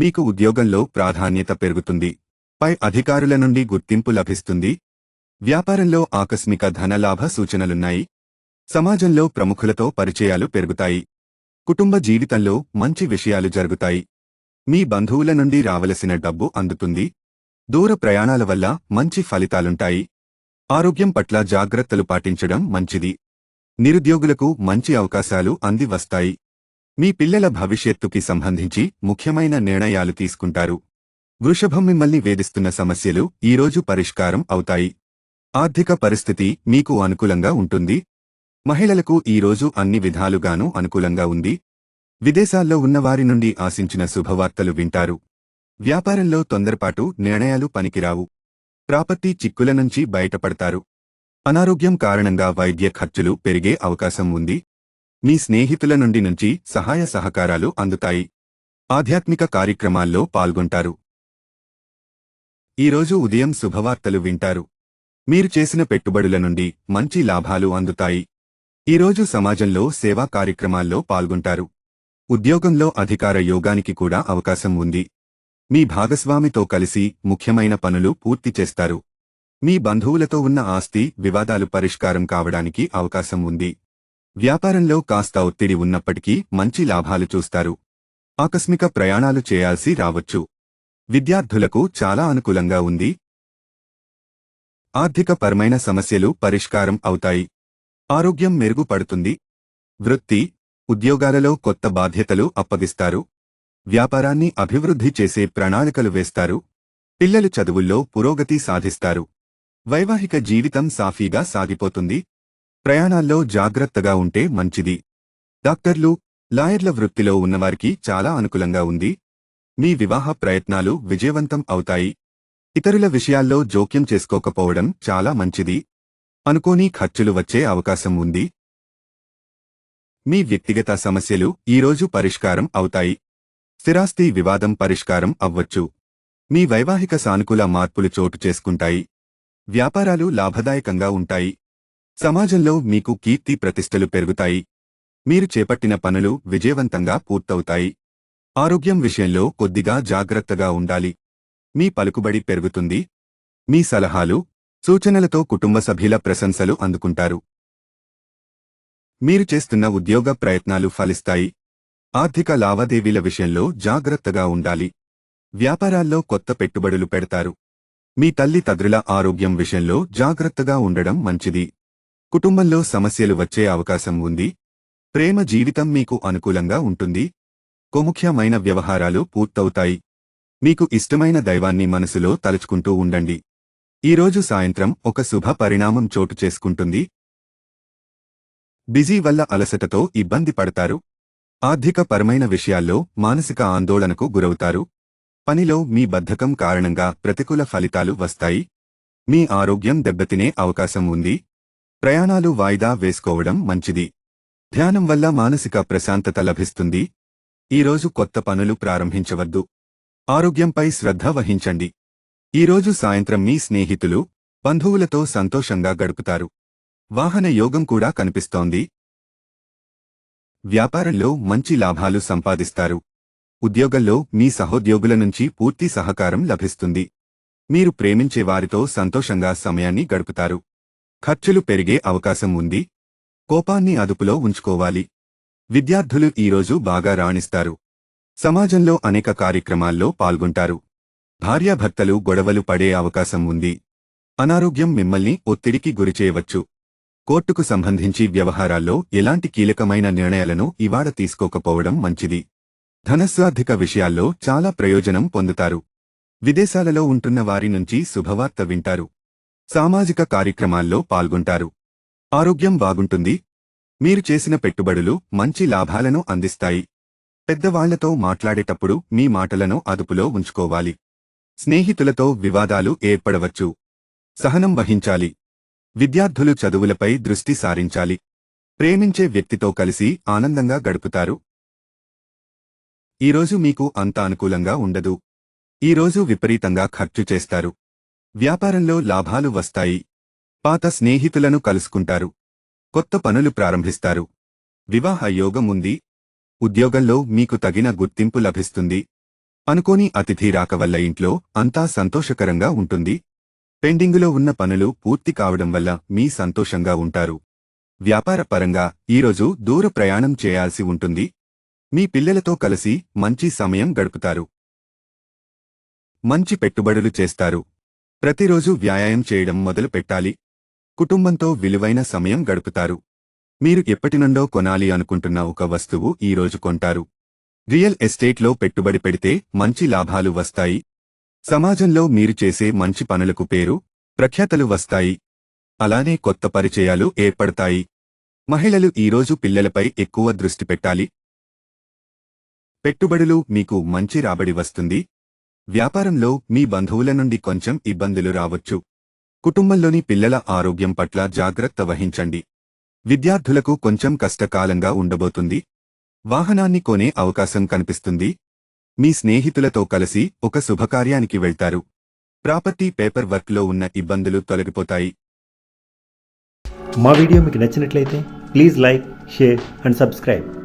మీకు ఉద్యోగంలో ప్రాధాన్యత పెరుగుతుంది. పై అధికారుల నుండి గుర్తింపు లభిస్తుంది. వ్యాపారంలో ఆకస్మిక ధనలాభ సూచనలున్నాయి. సమాజంలో ప్రముఖులతో పరిచయాలు పెరుగుతాయి. కుటుంబ జీవితంలో మంచి విషయాలు జరుగుతాయి. మీ బంధువుల నుండి రావలసిన డబ్బు అందుతుంది. దూర ప్రయాణాల వల్ల మంచి ఫలితాలుంటాయి. ఆరోగ్యం పట్ల జాగ్రత్తలు పాటించడం మంచిది. నిరుద్యోగులకు మంచి అవకాశాలు అంది వస్తాయి మీ పిల్లల భవిష్యత్తుకి సంబంధించి ముఖ్యమైన నిర్ణయాలు తీసుకుంటారు. వృషభం మిమ్మల్ని వేధిస్తున్న సమస్యలు ఈరోజు పరిష్కారం అవుతాయి. ఆర్థిక పరిస్థితి మీకు అనుకూలంగా ఉంటుంది. మహిళలకు ఈరోజు అన్ని విధాలుగానూ అనుకూలంగా ఉంది. విదేశాల్లో ఉన్నవారి నుండి ఆశించిన శుభవార్తలు వింటారు. వ్యాపారంలో తొందరపాటు నిర్ణయాలు పనికిరావు. ప్రాపర్టీ చిక్కుల నుంచి బయటపడతారు. అనారోగ్యం కారణంగా వైద్య ఖర్చులు పెరిగే అవకాశం ఉంది. మీ స్నేహితుల నుండి నుంచి సహాయ సహకారాలు అందుతాయి. ఆధ్యాత్మిక కార్యక్రమాల్లో పాల్గొంటారు. ఈరోజు ఉదయం శుభవార్తలు వింటారు. మీరు చేసిన పెట్టుబడుల నుండి మంచి లాభాలు అందుతాయి. ఈరోజు సమాజంలో సేవా కార్యక్రమాల్లో పాల్గొంటారు. ఉద్యోగంలో అధికార యోగానికి కూడా అవకాశం ఉంది. మీ భాగస్వామితో కలిసి ముఖ్యమైన పనులు పూర్తి చేస్తారు. మీ బంధువులతో ఉన్న ఆస్తి వివాదాలు పరిష్కారం కావడానికి అవకాశం ఉంది. వ్యాపారంలో కాస్త ఒత్తిడి ఉన్నప్పటికీ మంచి లాభాలు చూస్తారు. ఆకస్మిక ప్రయాణాలు చేయాల్సి రావచ్చు. విద్యార్థులకు చాలా అనుకూలంగా ఉంది. ఆర్థిక పరమైన సమస్యలు పరిష్కారం అవుతాయి. ఆరోగ్యం మెరుగుపడుతుంది. వృత్తి ఉద్యోగాలలో కొత్త బాధ్యతలు అప్పగిస్తారు. వ్యాపారాన్ని అభివృద్ధి చేసే ప్రణాళికలు వేస్తారు. పిల్లలు చదువుల్లో పురోగతి సాధిస్తారు. వైవాహిక జీవితం సాఫీగా సాగిపోతుంది. ప్రయాణాల్లో జాగ్రత్తగా ఉంటే మంచిది. డాక్టర్లు లాయర్ల వృత్తిలో ఉన్నవారికి చాలా అనుకూలంగా ఉంది. మీ వివాహ ప్రయత్నాలు విజయవంతం అవుతాయి. ఇతరుల విషయాల్లో జోక్యం చేసుకోకపోవడం చాలా మంచిది. అనుకోని ఖర్చులు వచ్చే అవకాశం ఉంది. మీ వ్యక్తిగత సమస్యలు ఈరోజు పరిష్కారం అవుతాయి. స్థిరాస్తి వివాదం పరిష్కారం అవ్వచ్చు. మీ వైవాహిక సానుకూల మార్పులు చోటు చేసుకుంటాయి. వ్యాపారాలు లాభదాయకంగా ఉంటాయి. సమాజంలో మీకు కీర్తి ప్రతిష్టలు పెరుగుతాయి. మీరు చేపట్టిన పనులు విజయవంతంగా పూర్తవుతాయి. ఆరోగ్యం విషయంలో కొద్దిగా జాగ్రత్తగా ఉండాలి. మీ పలుకుబడి పెరుగుతుంది. మీ సలహాలు సూచనలతో కుటుంబ సభ్యుల ప్రశంసలు అందుకుంటారు. మీరు చేస్తున్న ఉద్యోగ ప్రయత్నాలు ఫలిస్తాయి. ఆర్థిక లావాదేవీల విషయంలో జాగ్రత్తగా ఉండాలి. వ్యాపారాల్లో కొత్త పెట్టుబడులు పెడతారు. మీ తల్లి తద్రుల ఆరోగ్యం విషయంలో జాగ్రత్తగా ఉండడం మంచిది. కుటుంబంలో సమస్యలు వచ్చే అవకాశం ఉంది. ప్రేమ జీవితం మీకు అనుకూలంగా ఉంటుంది. కొముఖ్యమైన వ్యవహారాలు పూర్తవుతాయి. మీకు ఇష్టమైన దైవాన్ని మనసులో తలుచుకుంటూ ఉండండి. ఈరోజు సాయంత్రం ఒక శుభ పరిణామం చోటు చేసుకుంటుంది. బిజీ వల్ల అలసటతో ఇబ్బంది పడతారు. ఆర్థిక పరమైన విషయాల్లో మానసిక ఆందోళనకు గురవుతారు. పనిలో మీ బద్ధకం కారణంగా ప్రతికూల ఫలితాలు వస్తాయి. మీ ఆరోగ్యం దెబ్బతినే అవకాశం ఉంది. ప్రయాణాలు వాయిదా వేసుకోవడం మంచిది. ధ్యానం వల్ల మానసిక ప్రశాంతత లభిస్తుంది. ఈరోజు కొత్త పనులు ప్రారంభించవద్దు. ఆరోగ్యంపై శ్రద్ధ వహించండి. ఈరోజు సాయంత్రం మీ స్నేహితులు బంధువులతో సంతోషంగా గడుపుతారు. వాహన యోగం కూడా కనిపిస్తోంది. వ్యాపారంలో మంచి లాభాలు సంపాదిస్తారు. ఉద్యోగంలో మీ సహోద్యోగుల నుంచి పూర్తి సహకారం లభిస్తుంది. మీరు ప్రేమించే వారితో సంతోషంగా సమయాన్ని గడుపుతారు. ఖర్చులు పెరిగే అవకాశం ఉంది. కోపాన్ని అదుపులో ఉంచుకోవాలి. విద్యార్థులు ఈరోజు బాగా రాణిస్తారు. సమాజంలో అనేక కార్యక్రమాల్లో పాల్గొంటారు. భార్యాభర్తలు గొడవలు పడే అవకాశం ఉంది. అనారోగ్యం మిమ్మల్ని ఒత్తిడికి గురిచేయవచ్చు కోర్టుకు సంబంధించి వ్యవహారాల్లో ఎలాంటి కీలకమైన నిర్ణయాలను ఇవాడ తీసుకోకపోవడం మంచిది. ధనస్వార్థిక విషయాల్లో చాలా ప్రయోజనం పొందుతారు. విదేశాలలో ఉంటున్న వారి నుంచి శుభవార్త వింటారు. సామాజిక కార్యక్రమాల్లో పాల్గొంటారు. ఆరోగ్యం బాగుంటుంది. మీరు చేసిన పెట్టుబడులు మంచి లాభాలను అందిస్తాయి. పెద్దవాళ్ళతో మాట్లాడేటప్పుడు మీ మాటలను అదుపులో ఉంచుకోవాలి. స్నేహితులతో వివాదాలు ఏర్పడవచ్చు. సహనం వహించాలి. విద్యార్థులు చదువులపై దృష్టి సారించాలి. ప్రేమించే వ్యక్తితో కలిసి ఆనందంగా గడుపుతారు. ఈరోజు మీకు అంత అనుకూలంగా ఉండదు. ఈరోజు విపరీతంగా ఖర్చు చేస్తారు. వ్యాపారంలో లాభాలు వస్తాయి. పాత స్నేహితులను కలుసుకుంటారు. కొత్త పనులు ప్రారంభిస్తారు. వివాహ యోగం ఉంది. ఉద్యోగంలో మీకు తగిన గుర్తింపు లభిస్తుంది. అనుకోని అతిథి రాక వల్ల ఇంట్లో అంతా సంతోషకరంగా ఉంటుంది. పెండింగులో ఉన్న పనులు పూర్తి కావడం వల్ల మీ సంతోషంగా ఉంటారు. వ్యాపారపరంగా ఈరోజు దూర ప్రయాణం చేయాల్సి ఉంటుంది. మీ పిల్లలతో కలిసి మంచి సమయం గడుపుతారు. మంచి పెట్టుబడులు చేస్తారు. ప్రతిరోజు వ్యాయామం చేయడం మొదలు పెట్టాలి. కుటుంబంతో విలువైన సమయం గడుపుతారు. మీరు ఎప్పటినుండో కొనాలి అనుకుంటున్న ఒక వస్తువు ఈ రోజు కొంటారు. రియల్ ఎస్టేట్లో పెట్టుబడి పెడితే మంచి లాభాలు వస్తాయి. సమాజంలో మీరు చేసే మంచి పనులకు పేరు ప్రఖ్యాతలు వస్తాయి. అలానే కొత్త పరిచయాలు ఏర్పడతాయి. మహిళలు ఈరోజు పిల్లలపై ఎక్కువ దృష్టి పెట్టాలి. పెట్టుబడులు మీకు మంచి రాబడి వస్తుంది. వ్యాపారంలో మీ బంధువుల నుండి కొంచెం ఇబ్బందులు రావచ్చు. కుటుంబంలోని పిల్లల ఆరోగ్యం పట్ల జాగ్రత్త వహించండి. విద్యార్థులకు కొంచెం కష్టకాలంగా ఉండబోతుంది. వాహనాన్ని కొనే అవకాశం కనిపిస్తుంది. మీ స్నేహితులతో కలిసి ఒక శుభకార్యానికి వెళ్తారు. ప్రాపర్టీ పేపర్ వర్క్లో ఉన్న ఇబ్బందులు తొలగిపోతాయి. మా వీడియో మీకు నచ్చినట్లయితే please like share and subscribe.